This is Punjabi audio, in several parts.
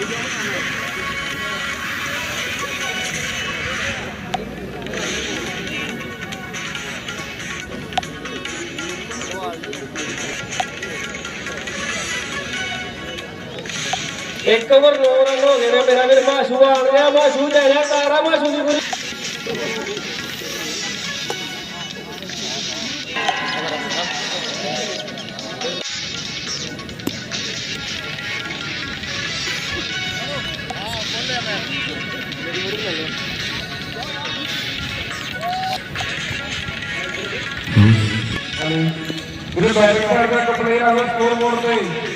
Es como no, no, no, que no, pero a. ਜਿਹੜੇ ਬੈਟਿੰਗ ਕਰਦਾ ਇੱਕ ਪਲੇਅਰ ਆ ਸਕੋਰ ਬੋਰਡ ਤੇ।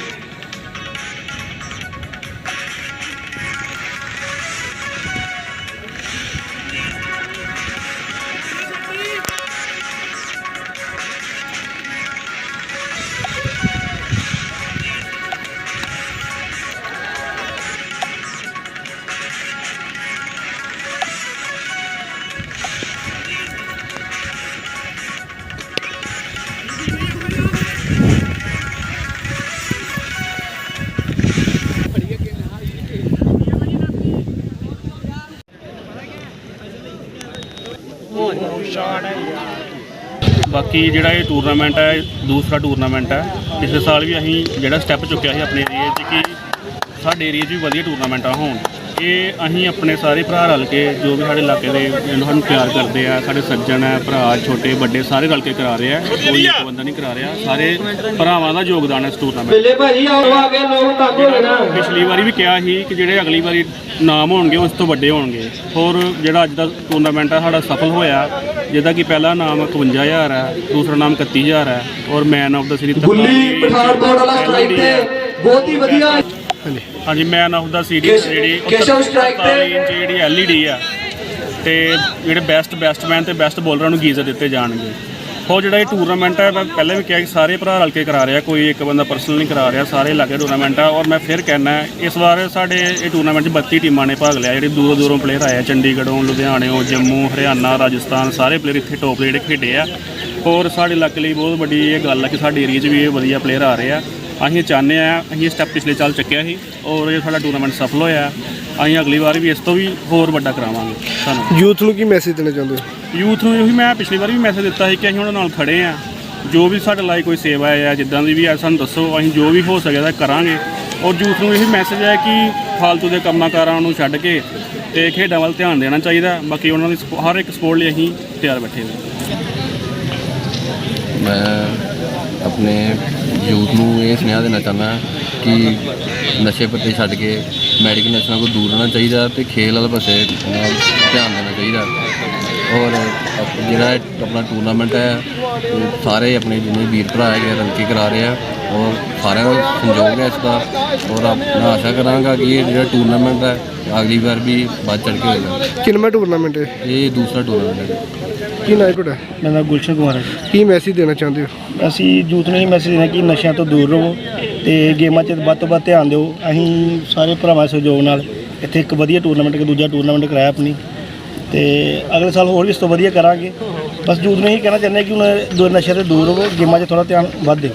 ਬਾਕੀ ਜਿਹੜਾ ਇਹ ਟੂਰਨਾਮੈਂਟ ਹੈ, ਦੂਸਰਾ ਟੂਰਨਾਮੈਂਟ ਹੈ, ਪਿਛਲੇ ਸਾਲ ਵੀ ਅਸੀਂ ਜਿਹੜਾ ਸਟੈਪ ਚੁੱਕਿਆ ਸੀ ਆਪਣੇ ਏਰੀਏ 'ਚ ਕਿ ਸਾਡੇ ਏਰੀਏ 'ਚ ਵੀ ਵਧੀਆ ਟੂਰਨਾਮੈਂਟਾਂ ਹੋਣ। ਇਹ ਅਸੀਂ ਆਪਣੇ ਸਾਰੇ ਭਰਾ ਰਲ ਕੇ ਜੋ ਵੀ ਸਾਡੇ ਇਲਾਕੇ ਦੇ ਇਹਨੂੰ ਸਾਨੂੰ ਪਿਆਰ ਕਰਦੇ ਆ ਸਾਡੇ ਸੱਜਣ ਹੈ ਭਰਾ ਛੋਟੇ ਵੱਡੇ ਸਾਰੇ ਰਲ ਕੇ ਕਰਾ ਰਹੇ ਆ। ਕੋਈ ਇੱਕ ਬੰਦਾ ਨਹੀਂ ਕਰਾ ਰਿਹਾ। ਸਾਰੇ ਭਰਾਵਾਂ ਦਾ ਯੋਗਦਾਨ ਹੈ ਇਸ ਟੂਰਨਾਮੈਂਟ ਬਿੱਲੇ ਭਾਜੀ ਆਓ ਆ ਕੇ ਲੋਕ ਤੱਕ ਹੋ ਨਾ ਪਿਛਲੀ ਵਾਰੀ ਵੀ ਕਿਹਾ ਸੀ ਕਿ ਜਿਹੜੇ ਅਗਲੀ ਵਾਰੀ ਨਾਮ ਹੋਣਗੇ ਉਸ ਤੋਂ ਵੱਡੇ ਹੋਣਗੇ। ਹੋਰ ਜਿਹੜਾ ਅੱਜ ਦਾ ਟੂਰਨਾਮੈਂਟ ਆ ਸਾਡਾ ਸਫਲ ਹੋਇਆ। ਜਿਹਦਾ ਕਿ ਪਹਿਲਾ ਨਾਮ 51000 ਹੈ ਦੂਸਰਾ ਨਾਮ 31000 ਹੈ ਔਰ ਮੈਨ ਆਫ ਦਾ ਸੀਰੀਜ਼ ਗੁੱਲੀ ਪਠਾਨਕੋਟ ਵਾਲਾ ਸਟ੍ਰਾਈਕ ਤੇ ਬਹੁਤ ਹੀ ਵਧੀਆ ਹਾਂਜੀ। ਮੈਨ ਆਫ ਦਾ ਸੀਰੀਜ਼ ਕੇਸ਼- ਜਿਹੜੀ ਕੇਸ਼ਵ strike ਤੇ- 47 ਇੰਚ ਜਿਹੜੀ ਐਲਈਡੀ ਆ ਤੇ ਜਿਹੜੇ ਬੈਸਟ ਬੈਟਸਮੈਨ ਤੇ ਬੈਸਟ ਬੋਲਰਾਂ ਨੂੰ ਗੀਜ਼ਰ ਦਿੱਤੇ ਜਾਣਗੇ। ਉਹ ਜਿਹੜਾ ਇਹ ਟੂਰਨਾਮੈਂਟ ਹੈ ਮੈਂ ਪਹਿਲਾਂ ਵੀ ਕਿਹਾ ਕਿ ਸਾਰੇ ਭਰਾ ਰਲ ਕੇ ਕਰਾ ਰਿਹਾ ਕੋਈ ਇੱਕ ਬੰਦਾ ਪਰਸਨਲ ਨਹੀਂ ਕਰਾ ਰਿਹਾ ਸਾਰੇ ਲੱਗੇ ਟੂਰਨਾਮੈਂਟ ਆ ਔਰ ਮੈਂ ਫਿਰ ਕਹਿਣਾ ਇਸ ਵਾਰ ਸਾਡੇ ਇਹ ਟੂਰਨਾਮੈਂਟ 'ਚ 32 ਟੀਮਾਂ ਨੇ ਭਾਗ ਲਿਆ ਜਿਹੜੇ ਦੂਰੋਂ ਦੂਰੋਂ ਪਲੇਅਰ ਆਏ ਆ ਚੰਡੀਗੜ੍ਹੋਂ ਲੁਧਿਆਣਿਓਂ ਜੰਮੂ ਹਰਿਆਣਾ ਰਾਜਸਥਾਨ ਸਾਰੇ ਪਲੇਅਰ ਇੱਥੇ ਟੌਪ ਦੇ ਜਿਹੜੇ ਖੇਡੇ ਆ। ਔਰ ਸਾਡੇ ਇਲਾਕੇ ਲਈ ਬਹੁਤ ਵੱਡੀ ਇਹ ਗੱਲ ਆ ਕਿ ਸਾਡੇ ਏਰੀਆ 'ਚ ਵੀ ਇਹ ਵਧੀਆ ਪਲੇਅਰ ਆ ਰਹੇ ਆ। ਅਸੀਂ ਚਾਹੁੰਦੇ ਆ ਅਸੀਂ ਸਟੈਪ ਪਿਛਲੇ ਸਾਲ ਚੱਕਿਆ ਸੀ ਔਰ ਇਹ ਸਾਡਾ ਟੂਰਨਾਮੈਂਟ ਸਫਲ ਹੋਇਆ। ਅਸੀਂ ਅਗਲੀ ਵਾਰ ਵੀ ਇਸ ਤੋਂ ਵੀ ਹੋਰ ਵੱਡਾ ਕਰਾਵਾਂਗੇ ਸਾਨੂੰ। ਯੂਥ ਨੂੰ ਕੀ ਮੈਸੇਜ ਦੇਣਾ ਚਾਹੁੰਦੇ ਹੋ? ਯੂਥ ਨੂੰ ਇਹੀ ਮੈਂ ਪਿਛਲੀ ਵਾਰ ਵੀ ਮੈਸੇਜ ਦਿੱਤਾ ਸੀ ਕਿ ਅਸੀਂ ਉਹਨਾਂ ਨਾਲ ਖੜੇ ਆ। ਜੋ ਵੀ ਸਾਡੇ ਲਈ ਕੋਈ ਸੇਵਾ ਹੈ ਜਿੱਦਾਂ ਦੀ ਵੀ ਹੈ ਸਾਨੂੰ ਦੱਸੋ ਅਸੀਂ ਜੋ ਵੀ ਹੋ ਸਕਿਆ ਤਾਂ ਕਰਾਂਗੇ। ਔਰ ਯੂਥ ਨੂੰ ਇਹੀ ਮੈਸੇਜ ਹੈ ਕਿ ਫਾਲਤੂ ਦੇ ਕੰਮਾਂ ਕਾਰਾਂ ਨੂੰ ਛੱਡ ਕੇ ਤੇ ਖੇਡਾਂ ਵੱਲ ਧਿਆਨ ਦੇਣਾ ਚਾਹੀਦਾ। ਬਾਕੀ ਉਹਨਾਂ ਦੀ ਸਪੋ- ਹਰ ਇੱਕ ਸਪੋਰਟ ਲਈ ਅਸੀਂ ਤਿਆਰ ਬੈਠੇ ਹਾਂ ਮੈਂ ਆਪਣੇ ਯੂਥ ਨੂੰ ਇਹ ਸੁਨੇਹਾ ਦੇਣਾ ਚਾਹੁੰਦਾ ਕਿ ਨਸ਼ੇ ਪੱਤੇ ਛੱਡ ਕੇ ਮੈਡੀਕਲ ਨਸ਼ਿਆਂ ਤੋਂ ਦੂਰ ਰਹਿਣਾ ਚਾਹੀਦਾ ਤੇ ਖੇਲ ਵਾਲੇ ਪਾਸੇ ਧਿਆਨ ਦੇਣਾ ਚਾਹੀਦਾ। ਔਰ ਜਿਹੜਾ ਆਪਣਾ ਟੂਰਨਾਮੈਂਟ ਹੈ ਇਹ ਸਾਰੇ ਆਪਣੇ ਜਿੰਨੇ ਵੀਰ ਭਰਾ ਹੈਗੇ ਆ, ਰਲ ਕੇ ਕਰਾ ਰਹੇ ਆ। ਔਰ ਸਾਰਿਆਂ ਦਾ ਸੰਯੋਗ ਹੈ ਇਸ ਦਾ। ਔਰ ਆਪ- ਮੈਂ ਆਸ਼ਾ ਕਰਾਂਗਾ ਕਿ ਇਹ ਜਿਹੜਾ ਟੂਰਨਾਮੈਂਟ ਹੈ ਅਗਲੀ ਵਾਰ ਵੀ ਵੱਧ ਚੜ ਕੇ ਹੋਏਗਾ। ਕਿੰਨਵਾਂ ਟੂਰਨਾਮੈਂਟ ਹੈ? ਇਹ ਦੂਸਰਾ ਟੂਰਨਾਮੈਂਟ ਹੈ। ਕੀ ਨਾਮ ਹੈ ਤੁਹਾਡਾ? ਮੇਰਾ ਨਾਮ ਗੁਲਸ਼ਨ ਕੁਮਾਰ ਹੈ ਕੀ ਮੈਸੇਜ ਦੇਣਾ ਚਾਹੁੰਦੇ ਹੋ? ਅਸੀਂ ਯੂਥ ਨੂੰ ਇਹ ਮੈਸੇਜ ਦੇਣਾ ਕਿ ਨਸ਼ਿਆਂ ਤੋਂ ਦੂਰ ਰਹੋ ਤੇ ਗੇਮਾਂ 'ਚ ਵੱਧ ਤੋਂ ਵੱਧ ਧਿਆਨ ਦਿਓ। ਅਸੀਂ ਸਾਰੇ ਭਰਾਵਾਂ ਦੇ ਸਹਿਯੋਗ ਨਾਲ ਇੱਥੇ ਇੱਕ ਵਧੀਆ ਟੂਰਨਾਮੈਂਟ ਇੱਕ ਦੂਜਾ ਟੂਰਨਾਮੈਂਟ ਕਰਾਇਆ ਆਪਣੀ। ਤੇ ਅਗਲੇ ਸਾਲ ਹੋਰ ਵੀ ਇਸ ਤੋਂ ਵਧੀਆ ਕਰਾਂਗੇ। ਬਸ ਯੂਥ ਨੂੰ ਇਹ ਕਹਿਣਾ ਚਾਹੁੰਦੇ ਕਿ ਹੁਣ ਦੂਰ ਨਸ਼ੇ ਤੋਂ ਦੂਰ ਰਹੋ, ਗੇਮਾਂ 'ਚ ਥੋੜਾ ਧਿਆਨ ਵੱਧ ਦਿਓ।